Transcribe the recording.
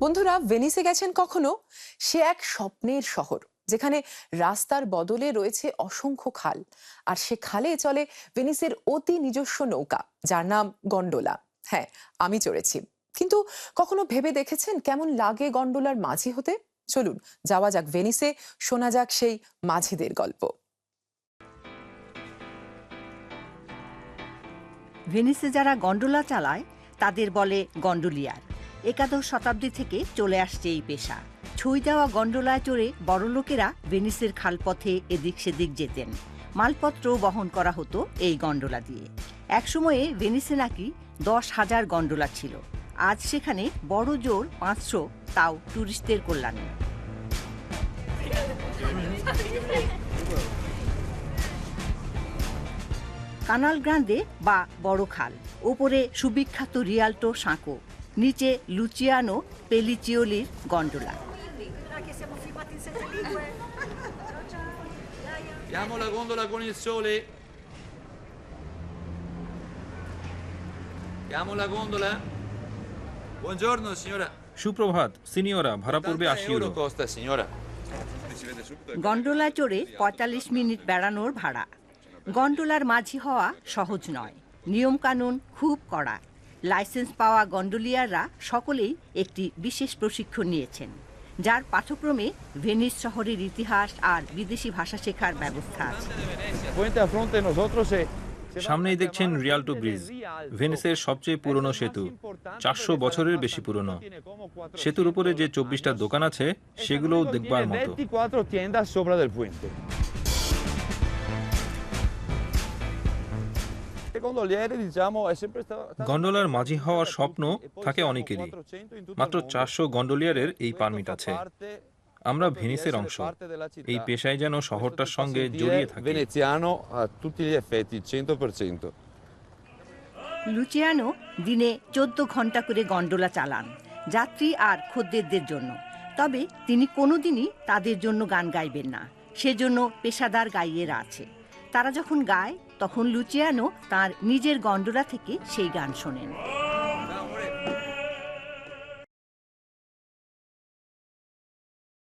বন্ধুরা, ভেনিসে গেছেন কখনো? সে এক স্বপ্নের শহর, যেখানে রাস্তার বদলে রয়েছে অসংখ্য খাল। আর সে খালে চলে ভেনিসের অতি নিজস্ব নৌকা, যার নাম গন্ডোলা। হ্যাঁ আমি চড়েছি। কিন্তু কখনো ভেবে দেখেছেন কেমন লাগে গন্ডোলার মাঝি হতে? চলুন, যাওয়া যাক ভেনিসে, শোনা যাক সেই মাঝিদের গল্প। ভেনিসে যারা গন্ডোলা চালায়, তাদের বলে গন্ডোলিয়ার। একাদশ শতাব্দী থেকে চলে আসছে এই পেশা। ছুঁই দেওয়া গন্ডোলায় চড়ে বড়লোকেরা ভেনিসের খালপথে এদিক সেদিক যেতেন। মালপত্র বহন করা হতো এই গন্ডোলা দিয়ে। একসময়ে ভেনিসে নাকি দশ হাজার গন্ডোলা ছিল। আজ সেখানে বড় জোর পাঁচশো তাও ট্যুরিস্টদের কল্যাণে। কানাল গ্রান্দে বা বড় খাল। ওপরে সুবিখ্যাত রিয়াল্টো সাঁকো। নিচে Luciano পেলিচিওলির gondola Diamo la gondola con il sole. Diamo la gondola. Buongiorno signora. সুপ্রভাত সিনিয়রা ভাড়া পড়বে আশি ইউরো. গন্ডোলায় চড়ে পঁয়তাল্লিশ মিনিট বেড়ানোর ভাড়া গন্ডোলার মাঝি হওয়া সহজ নয় নিয়মকানুন খুব কড়া লাইসেন্স পাওয়া গন্ডোলিয়াররা সকলেই একটি বিশেষ প্রশিক্ষণ নিয়েছেন, যার পাঠ্যক্রমে ভেনিস শহরের ইতিহাস আর বিদেশি ভাষা শেখার ব্যবস্থা আছে. সামনেই দেখছেন রিয়াল্টো ব্রিজ ভেনিসের সবচেয়ে পুরনো সেতু, চারশো বছরের বেশি পুরনো সেতুর উপরে যে চব্বিশটা দোকান আছে, সেগুলোও দেখবার মতো গন্ডোলার মাঝি হওয়ার স্বপ্ন থাকে অনেকেরই। মাত্র চারশো গন্ডোলিয়ারের এই পারমিট আছে। আমরা ভেনিসের অংশ। এই পেশায় যেন শহরটার সঙ্গে জড়িয়ে থাকে। veneziano a tutti gli effetti, 100%. Luciano দিনে চোদ্দ ঘণ্টা করে গন্ডোলা চালান যাত্রী আর খদ্দেরদের জন্য। তবে তিনি কোনোদিনই তাদের জন্য গান গাইবেন না। সেজন্য পেশাদার গাইয়েরা আছে। তারা যখন গায় তখন লুচিয়ানো তার নিজের গন্ডোলা থেকে সেই গান শোনেন।